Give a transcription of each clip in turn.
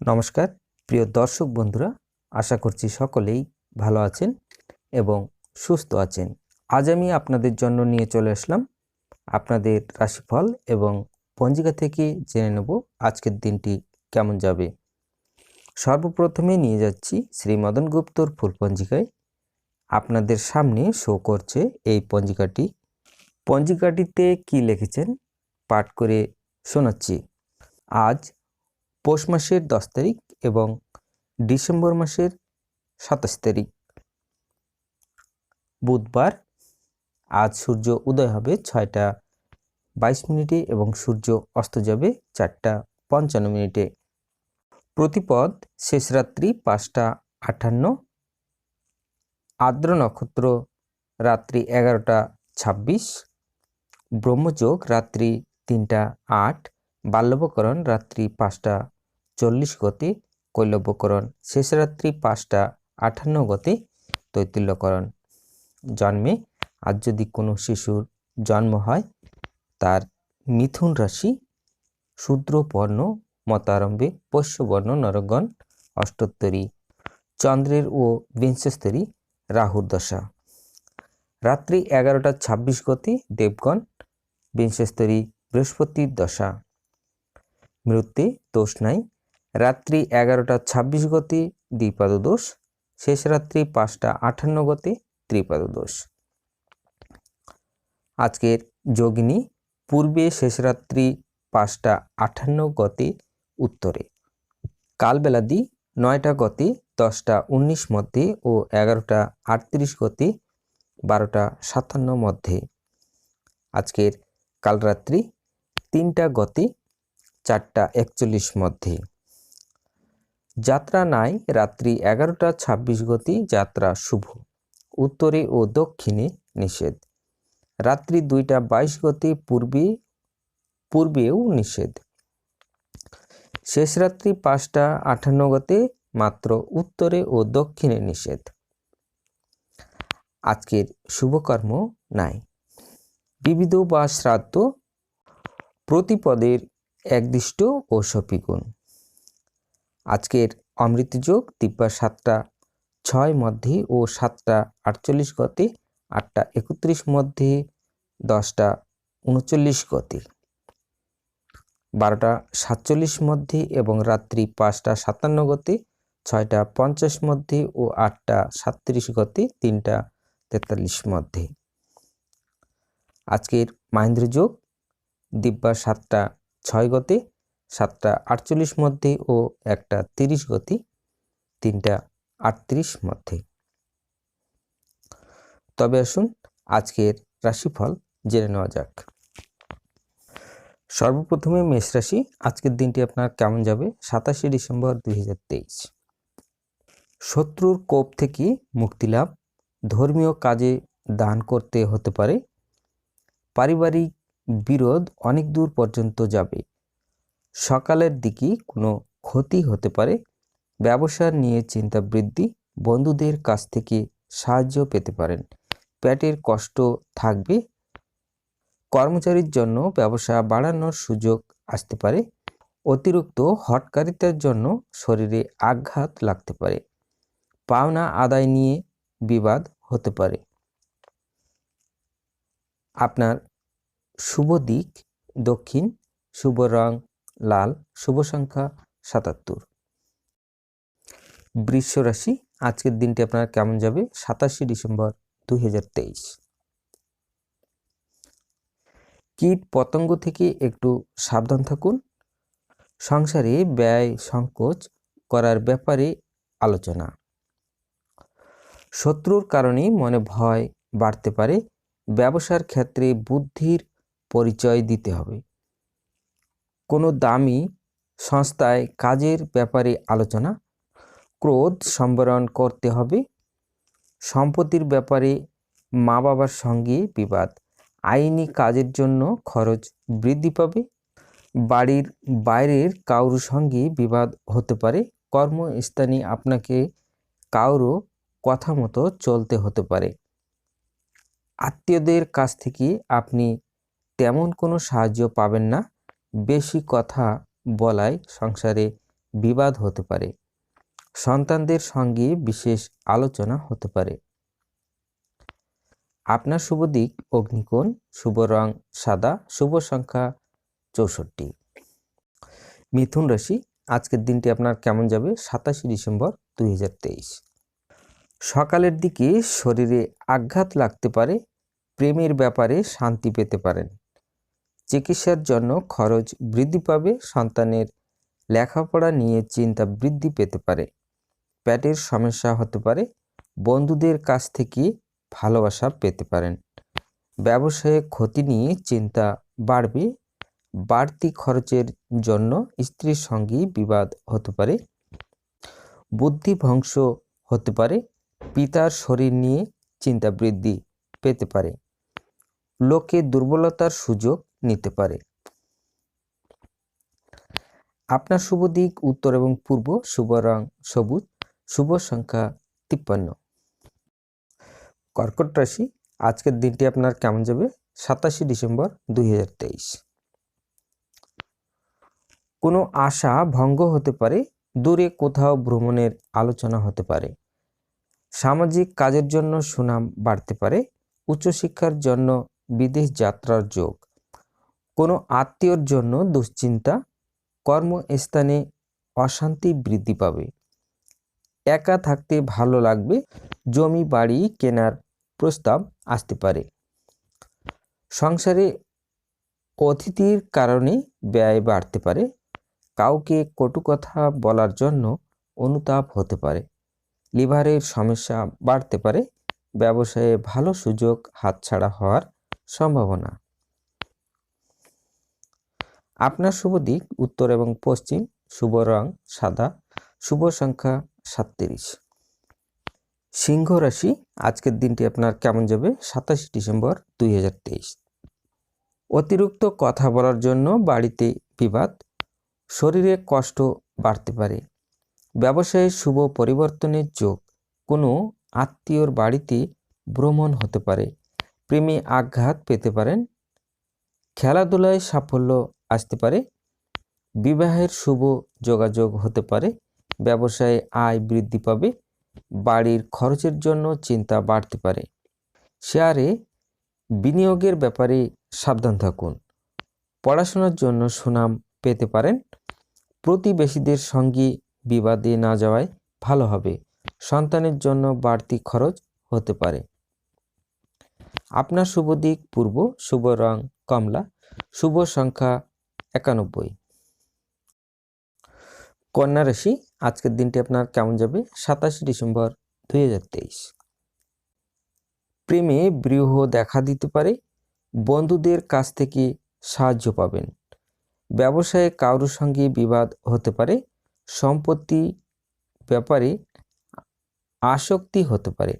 নমস্কার, প্রিয় দর্শক বন্ধুরা, আশা করছি সকলেই ভালো আছেন এবং সুস্থ আছেন। আজ আমি আপনাদের জন্য নিয়ে চলে আসলাম আপনাদের রাশিফল এবং পঞ্জিকা থেকে জেনে নেব আজকের দিনটি কেমন যাবে। সর্বপ্রথমে নিয়ে যাচ্ছি শ্রী মদন গুপ্তর ফুল পঞ্জিকায়। আপনাদের সামনে শো করছে এই পঞ্জিকাটি। পঞ্জিকাটিতে কি লিখেছেন পাঠ করে শোনাচ্ছি। আজ পৌষ মাসের দশ তারিখ এবং ডিসেম্বর মাসের সাতাশ তারিখ। বুধবার আজ সূর্য উদয় হবে ছয়টা বাইশ মিনিটে এবং সূর্য অস্ত যাবে চারটা পঞ্চান্ন মিনিটে। প্রতিপদ শেষ রাত্রি পাঁচটা আটান্ন। আর্দ্র নক্ষত্র রাত্রি এগারোটা ছাব্বিশ। ব্রহ্মযোগ রাত্রি তিনটা আট। বাল্যবকরণ রাত্রি পাঁচটা চল্লিশ গতি, কৈলব্যকরণ শেষ রাত্রি পাঁচটা আটান্ন গতি, তৈতিল্যকরণ। জন্মে আজ যদি কোনো শিশুর জন্ম হয়, তার মিথুন রাশি শূদ্রপর্ণ মতারম্ভে পোষ্যবর্ণ নরগণ, অষ্টোত্তরী, চন্দ্রের ও বিংশস্তরী রাহুর দশা। রাত্রি এগারোটা ছাব্বিশ গতি, দেবগণ বিংশস্তরী বৃহস্পতির দশা। মৃত্যু, দোষ নাই। রাত্রি এগারোটা ছাব্বিশ গতি, দ্বিপাদ দোষ। শেষ রাত্রি পাঁচটা আটান্ন গতি, ত্রিপাদ দোষ। আজকের যোগিনী, পূর্বে শেষ রাত্রি পাঁচটা আটান্ন গতি, উত্তরে। কালবেলাদি নয়টা গতি, দশটা উনিশ মধ্যে ও এগারোটা আটত্রিশ গতি, বারোটা সাতান্ন মধ্যে। আজকের কালরাত্রি, তিনটা গতি চারটা একচল্লিশ মধ্যে। যাত্রা নাই, রাত্রি এগারোটা ছাব্বিশ গতি, যাত্রা শুভ। উত্তরে ও দক্ষিণে নিষেধ। রাত্রি দুইটা বাইশ গতি, পূর্বে, পূর্বেও নিষেধ। শেষ রাত্রি পাঁচটা আটান্ন গতে, মাত্র উত্তরে ও দক্ষিণে নিষেধ। আজকের শুভকর্ম নাই। বিবিধ বা শ্রাদ্ধ প্রতিপদের একদিষ্ট ও সপিগুণ। আজকের অমৃতযোগ দিব্যা সাতটা ছয় মধ্যে ও সাতটা আটচল্লিশ গতে, আটটা একত্রিশ মধ্যে, দশটা উনচল্লিশ গতে। বারোটা সাতচল্লিশ মধ্যে এবং রাত্রি পাঁচটা সাতান্ন গতে, ছয়টা পঞ্চাশ মধ্যে ও আটটা সাতত্রিশ গতে, তিনটা তেতাল্লিশ মধ্যে। আজকের মাহেন্দ্র যোগ দিব্যা সাতটা ছয় গতি, সাতটা আটচল্লিশ মধ্যে ও একটা তিরিশ গতি, তিনটা আটত্রিশ মধ্যে। তবে আসুন আজকের রাশিফল জেনে নেওয়া যাক। সর্বপ্রথমে মেষ রাশি, আজকের দিনটি আপনার কেমন যাবে? সাতাশে ডিসেম্বর দুই হাজার তেইশ। শত্রুর কোপ থেকে মুক্তি লাভ, ধর্মীয় কাজে দান করতে হতে পারে, পারিবারিক বিরোধ অনেক দূর পর্যন্ত যাবে। সকালের দিকে কোনো ক্ষতি হতে পারে। ব্যবসা নিয়ে চিন্তা বৃদ্ধি বন্ধুদের কাছ থেকে সাহায্য পেতে পারেন। পেটের কষ্ট থাকবে। কর্মচারীর জন্য ব্যবসা বাড়ানোর সুযোগ আসতে পারে। অতিরিক্ত হটকারিতার জন্য শরীরে আঘাত লাগতে পারে। পাওনা আদায় নিয়ে বিবাদ হতে পারে। আপনার শুভ দিক, দক্ষিণ, শুভ রং, লাল, শুভ সংখ্যা সাতাত্তর। বৃষ রাশি আজকের দিনটি আপনার কেমন যাবে? সাতাশে ডিসেম্বর দুই কীট পতঙ্গ থেকে একটু সাবধান থাকুন। সংসারে ব্যয়, সংকোচ করার ব্যাপারে আলোচনা। শত্রুর কারণে মনে ভয় বাড়তে পারে। ব্যবসার ক্ষেত্রে বুদ্ধির পরিচয় দিতে হবে। কোনো দামি সংস্থায় কাজের ব্যাপারে আলোচনা, ক্রোধ সম্বরণ করতে হবে, সম্পত্তির ব্যাপারে মা বাবার সঙ্গে বিবাদ, আইনি কাজের জন্য খরচ বৃদ্ধি পাবে, বাড়ির বাইরের কারোর সঙ্গে বিবাদ হতে পারে, কর্মস্থানে আপনাকে কারও কথা মতো চলতে হতে পারে। আত্মীয়দের কাছ থেকে আপনি তেমন কোনো সাহায্য পাবেন না। বেশি কথা বলায় সংসারে বিবাদ হতে পারে। সন্তানদের সঙ্গে বিশেষ আলোচনা হতে পারে। আপনার শুভ দিক, অগ্নিকোণ, শুভ রং সাদা, শুভ সংখ্যা চৌষট্টি। মিথুন রাশি, আজকের দিনটি আপনার কেমন যাবে? সাতাশে ডিসেম্বর দুই হাজার তেইশ। সকালের দিকে শরীরে আঘাত লাগতে পারে, প্রেমের ব্যাপারে শান্তি পেতে পারেন। চিকিৎসার জন্য খরচ বৃদ্ধি পাবে, সন্তানের লেখাপড়া নিয়ে চিন্তা বৃদ্ধি পেতে পারে। পেটের সমস্যা হতে পারে, বন্ধুদের কাছ থেকে ভালোবাসা পেতে পারেন। ব্যবসায়ে ক্ষতি নিয়ে চিন্তা বাড়বে, বাড়তি খরচের জন্য স্ত্রীর সঙ্গে বিবাদ হতে পারে, বুদ্ধি ধ্বংস হতে পারে, পিতার শরীর নিয়ে চিন্তা বৃদ্ধি পেতে পারে। লোকে দুর্বলতার সুযোগ নিতে পারে। আপনার শুভ দিক, উত্তর এবং পূর্ব শুভ রং সবুজ, শুভ সংখ্যা তিপ্পান্ন। কর্কট রাশি, আজকের দিনটি আপনার কেমন যাবে? সাতাশে ডিসেম্বর দুই হাজার তেইশ। কোনো আশা ভঙ্গ হতে পারে, দূরে কোথাও ভ্রমণের আলোচনা হতে পারে। সামাজিক কাজের জন্য সুনাম বাড়তে পারে, উচ্চশিক্ষার জন্য বিদেশ যাত্রার যোগ। কোনো আত্মীয়র জন্য দুশ্চিন্তা কর্মস্থানে অশান্তি বৃদ্ধি পাবে। একা থাকতে ভালো লাগবে, জমি বাড়ি কেনার প্রস্তাব আসতে পারে। সংসারে অতিথির কারণে ব্যয় বাড়তে পারে। কাউকে কটু কথা বলার জন্য অনুতাপ হতে পারে। লিভারের সমস্যা বাড়তে পারে। ব্যবসায়ে ভালো সুযোগ হাতছাড়া হওয়ার সম্ভাবনা। আপনার শুভ দিক, উত্তর এবং পশ্চিম, শুভ রং সাদা, শুভ সংখ্যা সাতত্রিশ। সিংহ রাশি, আজকের দিনটি আপনার কেমন যাবে? সাতাশে ডিসেম্বর দুই হাজার তেইশ। অতিরিক্ত কথা বলার জন্য বাড়িতে বিবাদ, শরীরে কষ্ট বাড়তে পারে। ব্যবসায়ে শুভ পরিবর্তনের যোগ, কোনো আত্মীয়র বাড়িতে ভ্রমণ হতে পারে। প্রেমে আঘাত পেতে পারেন। খেলাধুলায় সাফল্য আসতে পারে। বিবাহের শুভ যোগাযোগ হতে পারে। ব্যবসায়ে আয় বৃদ্ধি পাবে। বাড়ির খরচের জন্য চিন্তা বাড়তে পারে। শেয়ারে বিনিয়োগের ব্যাপারে সাবধান থাকুন। পড়াশোনার জন্য সুনাম পেতে পারেন। প্রতিবেশীদের সঙ্গে বিবাদে না যাওয়ায় ভালো হবে। সন্তানের জন্য বাড়তি খরচ হতে পারে। আপনার শুভ দিক, পূর্ব, শুভ রং, কমলা। শুভ সংখ্যা একানব্বই। কন্যা রাশি, আজকের দিনটি আপনার কেমন যাবে? সাতাশে ডিসেম্বর দুই হাজার তেইশ। প্রেমে বৃহ দেখা দিতে পারে, বন্ধুদের কাছ থেকে সাহায্য পাবেন। ব্যবসায়ে কারোর সঙ্গে বিবাদ হতে পারে, সম্পত্তি ব্যাপারে আসক্তি হতে পারে।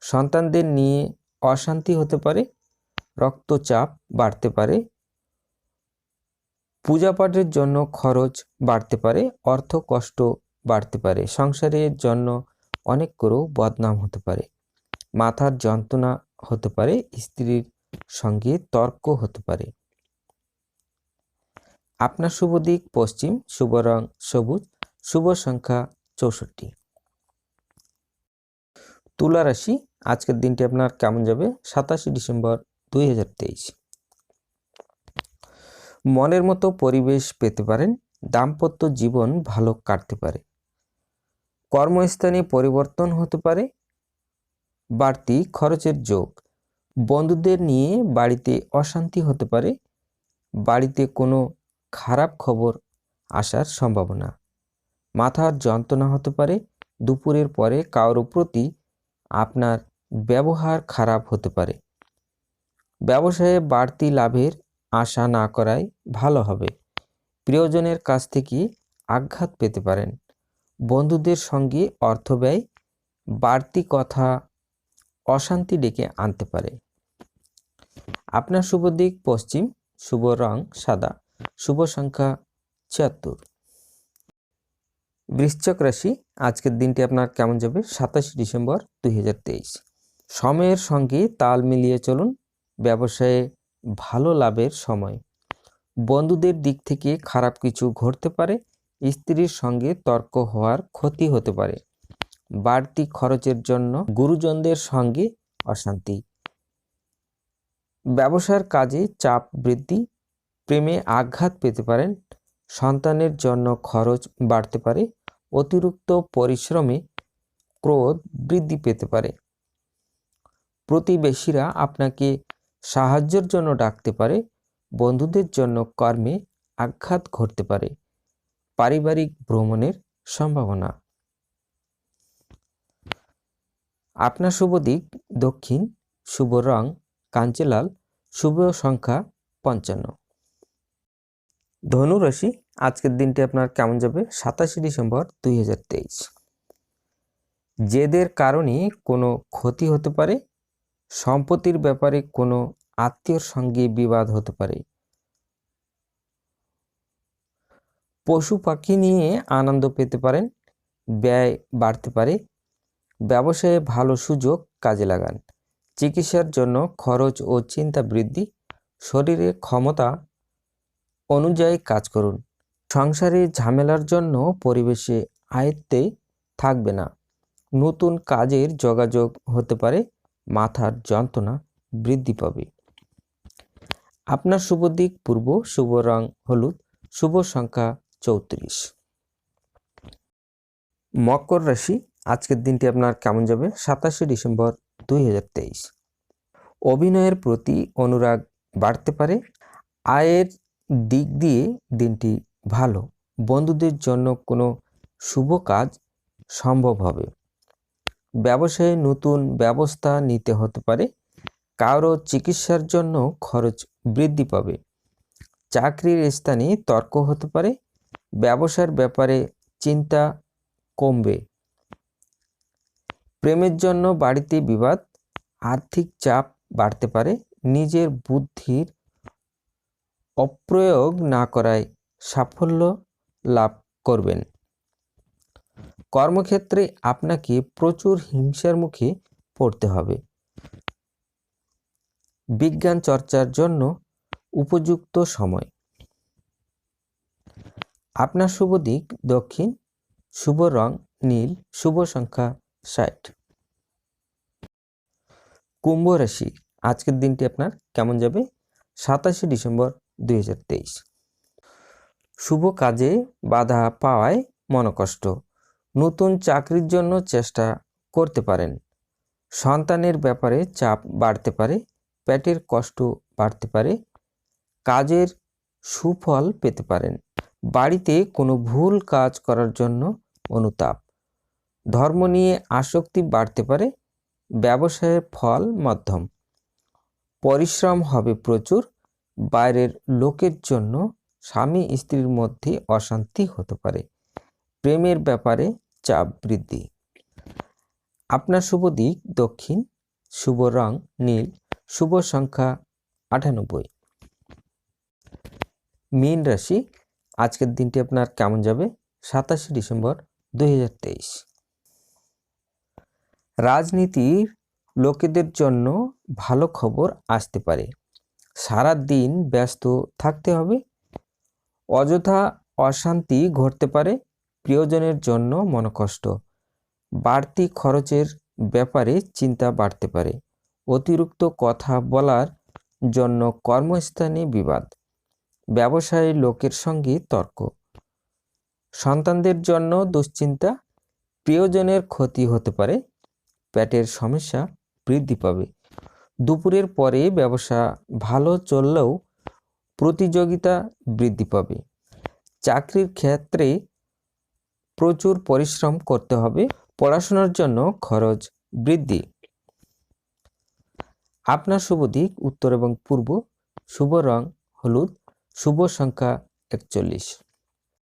সন্তানদের নিয়ে অশান্তি হতে পারে, রক্তচাপ বাড়তে পারে পূজাপাঠের জন্য খরচ বাড়তে পারে, অর্থ কষ্ট বাড়তে পারে, সংসারের জন্য অনেক করেও বদনাম হতে পারে, মাথার যন্ত্রণা হতে পারে, স্ত্রীর সঙ্গে তর্ক হতে পারে। আপনার শুভ দিক পশ্চিম, শুভ রং সবুজ, শুভ সংখ্যা চৌষট্টি। তুলা রাশি, আজকের দিনটি আপনার কেমন যাবে? সাতাশে ডিসেম্বর দুই হাজার তেইশ। মনের মতো পরিবেশ পেতে পারেন, দাম্পত্য জীবন ভালো কাটতে পারে। কর্মস্থানে পরিবর্তন হতে পারে, বাড়তি খরচের যোগ। বন্ধুদের নিয়ে বাড়িতে অশান্তি হতে পারে, বাড়িতে কোনো খারাপ খবর আসার সম্ভাবনা। মাথার যন্ত্রণা হতে পারে, দুপুরের পরে কারোর প্রতি আপনার ব্যবহার খারাপ হতে পারে। ব্যবসায়ে বাড়তি লাভের আশা না করাই ভালো হবে। প্রিয়জনের কাছ থেকে আঘাত পেতে পারেন। বন্ধুদের সঙ্গে অর্থ ব্যয়, বাড়তি কথা, অশান্তি ডেকে আনতে পারে। আপনার শুভ দিক পশ্চিম, শুভ রং সাদা, শুভ সংখ্যা ছিয়াত্তর। বৃশ্চক রাশি, আজকের দিনটি আপনার কেমন যাবে? সাতাশে ডিসেম্বর দুই হাজার তেইশ। সময়ের সঙ্গে তাল মিলিয়ে চলুন। ব্যবসায়ে ভালো লাভের সময়। বন্ধুদের দিক থেকে খারাপ কিছু ঘটতে পারে, স্ত্রীর সঙ্গে তর্ক হওয়ার ক্ষতি হতে পারে। বাড়তি খরচের জন্য গুরুজনদের সঙ্গে অশান্তি। ব্যবসার কাজে চাপ বৃদ্ধি, প্রেমে আঘাত পেতে পারেন, সন্তানের জন্য খরচ বাড়তে পারে, অতিরিক্ত পরিশ্রমে ক্রোধ বৃদ্ধি পেতে পারে। প্রতিবেশীরা আপনাকে সাহায্যের জন্য ডাকতে পারে, বন্ধুদের জন্য কর্মে আঘাত ঘটতে পারে, পারিবারিক ভ্রমণের সম্ভাবনা। আপনার শুভ দিক, দক্ষিণ, শুভ রং, কাঞ্চলাল, শুভ সংখ্যা পঞ্চান্ন। ধনু রাশি, আজকের দিনটি আপনার কেমন যাবে? সাতাশে ডিসেম্বর দুই হাজার তেইশ। জেদের কারণে কোনো ক্ষতি হতে পারে সম্পত্তির ব্যাপারে কোনো আত্মীয়র সঙ্গে বিবাদ হতে পারে। পশু পাখি নিয়ে আনন্দ পেতে পারেন, ব্যয় বাড়তে পারে, ব্যবসায়ে ভালো সুযোগ কাজে লাগান, চিকিৎসার জন্য খরচ ও চিন্তা বৃদ্ধি, শরীরে ক্ষমতা অনুযায়ী কাজ করুন, সংসারে ঝামেলার জন্য পরিবেশে আয়ত্তে থাকবে না, নতুন কাজের যোগাযোগ হতে পারে মাথার যন্ত্রণা বৃদ্ধি পাবে। আপনার শুভ দিক পূর্ব, শুভ রং হলুদ, শুভ সংখ্যা চৌত্রিশ। মকর রাশি, আজকের দিনটি আপনার কেমন যাবে? সাতাশে ডিসেম্বর দুই হাজার তেইশ। অভিনয়ের প্রতি অনুরাগ বাড়তে পারে। আয়ের দিক দিয়ে দিনটি ভালো। বন্ধুদের জন্য কোনো শুভ কাজ সম্ভব হবে। ব্যবসায়ে নতুন ব্যবস্থা নিতে হতে পারে। কারও চিকিৎসার জন্য খরচ বৃদ্ধি পাবে। চাকরির স্থানে তর্ক হতে পারে। ব্যবসার ব্যাপারে চিন্তা কমবে। প্রেমের জন্য বাড়িতে বিবাদ। আর্থিক চাপ বাড়তে পারে। নিজের বুদ্ধির অপ্রয়োগ না করায় সাফল্য লাভ করবেন। কর্মক্ষেত্রে আপনাকে প্রচুর হিংসার মুখে পড়তে হবে। বিজ্ঞান চর্চার জন্য উপযুক্ত সময়। আপনার শুভ দিক দক্ষিণ, শুভ রং নীল, শুভ সংখ্যা ষাট। কুম্ভ রাশি, আজকের দিনটি আপনার কেমন যাবে? সাতাশে ডিসেম্বর দুই হাজার তেইশ। শুভ কাজে বাধা পাওয়ায় মনকষ্ট। নতুন চাকরির জন্য চেষ্টা করতে পারেন। সন্তানের ব্যাপারে চাপ বাড়তে পারে, পেটের কষ্ট বাড়তে পারে, কাজের সুফল পেতে পারেন। বাড়িতে কোনো ভুল কাজ করার জন্য অনুতাপ। ধর্ম নিয়ে আসক্তি বাড়তে পারে, ব্যবসায়ের ফল মাধ্যম। পরিশ্রম হবে প্রচুর, বাইরের লোকের জন্য স্বামী স্ত্রীর মধ্যে অশান্তি হতে পারে। প্রেমের ব্যাপারে চাপ বৃদ্ধি। আপনার শুভ দিক দক্ষিণ, শুভ রং নীল, শুভ সংখ্যা আটানব্বই। মীন রাশি, আজকের দিনটি আপনার কেমন যাবে? সাতাশে ডিসেম্বর দুই হাজার তেইশ। রাজনীতির লোকেদের জন্য ভালো খবর আসতে পারে। সারা দিন ব্যস্ত থাকতে হবে। অযথা অশান্তি ঘটতে পারে। প্রিয়জনের জন্য মনকষ্ট। বাড়তি খরচের ব্যাপারে চিন্তা বাড়তে পারে। অতিরিক্ত কথা বলার জন্য কর্মস্থানে বিবাদ। ব্যবসায়ী লোকের সঙ্গে তর্ক। সন্তানদের জন্য দুশ্চিন্তা। প্রিয়জনের ক্ষতি হতে পারে। পেটের সমস্যা বৃদ্ধি পাবে। দুপুরের পরে ব্যবসা ভালো চললেও প্রতিযোগিতা বৃদ্ধি পাবে। চাকরির ক্ষেত্রে প্রচুর পরিশ্রম করতে হবে, পড়াশোনার জন্য খরচ বৃদ্ধি। আপনার শুভ দিক, উত্তর এবং পূর্ব, শুভ রং, হলুদ, শুভ সংখ্যা একচল্লিশ।